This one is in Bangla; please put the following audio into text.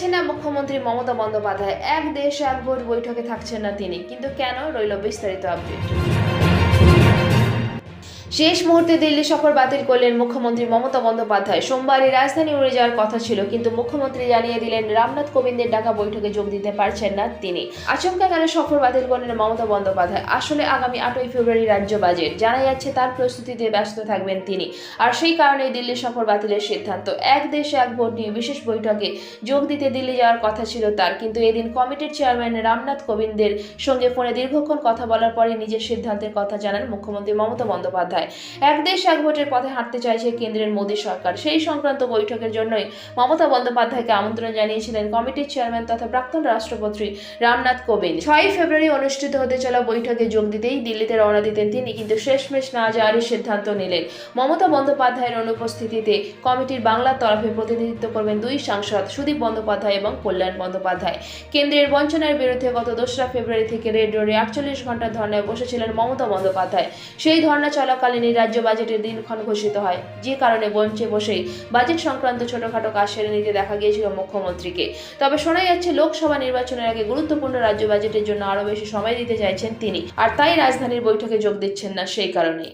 যাচ্ছেন না, মুখ্যমন্ত্রী মমতা বন্দ্যোপাধ্যায়, এক দেশ, এক ভোট বৈঠকে থাকছেন না তিনি। কিন্তু কেন? রইল বিস্তারিত আপডেট শেষ মুহূর্তে দিল্লি সফর বাতিল করলেন মুখ্যমন্ত্রী মমতা বন্দ্যোপাধ্যায়। সোমবারই রাজধানী উড়ে যাওয়ার কথা ছিল, কিন্তু মুখ্যমন্ত্রী জানিয়ে দিলেন, রামনাথ কোবিন্দের ডাকা বৈঠকে যোগ দিতে পারছেন না তিনি। আচমকা কেন সফর বাতিল করলেন মমতা বন্দ্যোপাধ্যায়? আসলে আগামী আটই ফেব্রুয়ারি রাজ্য বাজেট। জানা যাচ্ছে, তার প্রস্তুতিতে ব্যস্ত থাকবেন তিনি। আর সেই কারণেই দিল্লি সফর বাতিলের সিদ্ধান্ত। এক দেশ এক ভোট নিয়ে বিশেষ বৈঠকে যোগ দিতে দিল্লি যাওয়ার কথা ছিল তার, কিন্তু এদিন কমিটির চেয়ারম্যান রামনাথ কোবিন্দের সঙ্গে ফোনে দীর্ঘক্ষণ কথা বলার পরে নিজের সিদ্ধান্তের কথা জানান মুখ্যমন্ত্রী মমতা বন্দ্যোপাধ্যায়। এক দেশ এক ভোটের পথে হাঁটতে চাইছে কেন্দ্রের মোদী সরকার। সেই সংক্রান্ত বৈঠকের জন্যই মমতা বন্দ্যোপাধ্যায়কে আমন্ত্রণ জানিয়েছিলেন কমিটির চেয়ারম্যান তথা প্রাক্তন রাষ্ট্রপতি রামনাথ কোবিন্দ। ছয়ই ফেব্রুয়ারি অনুষ্ঠিত হতে চলা বৈঠকে যোগ দিতেই দিল্লিতে রওনা দিতেন তিনি, কিন্তু শেষমেশ না যাওয়ারই সিদ্ধান্ত নিলেন। মমতা বন্দ্যোপাধ্যায়ের অনুপস্থিতিতে কমিটির বাংলার তরফে প্রতিনিধিত্ব করবেন দুই সাংসদ, সুদীপ বন্দ্যোপাধ্যায় এবং কল্যাণ বন্দ্যোপাধ্যায়। কেন্দ্রের বঞ্চনার বিরুদ্ধে গত দোসরা ফেব্রুয়ারি থেকে রেড রোডে আটচল্লিশ ঘণ্টা ধর্নায় বসেছিলেন মমতা বন্দ্যোপাধ্যায়। সেই ধর্না চলাকালীনই রাজ্য বাজেটের দিনক্ষণ ঘোষিত হয়। যে কারণে মঞ্চে বসেই বাজেট সংক্রান্ত ছোটখাটো কাজ সেরে নিতে দেখা গিয়েছিল মুখ্যমন্ত্রীকে। তবে শোনা যাচ্ছে, লোকসভা নির্বাচনের আগে গুরুত্বপূর্ণ রাজ্য বাজেটের জন্য আরও বেশি সময় দিতে চাইছেন তিনি। আর তাই রাজধানীর বৈঠকে যোগ দিচ্ছেন না সেই কারণেই।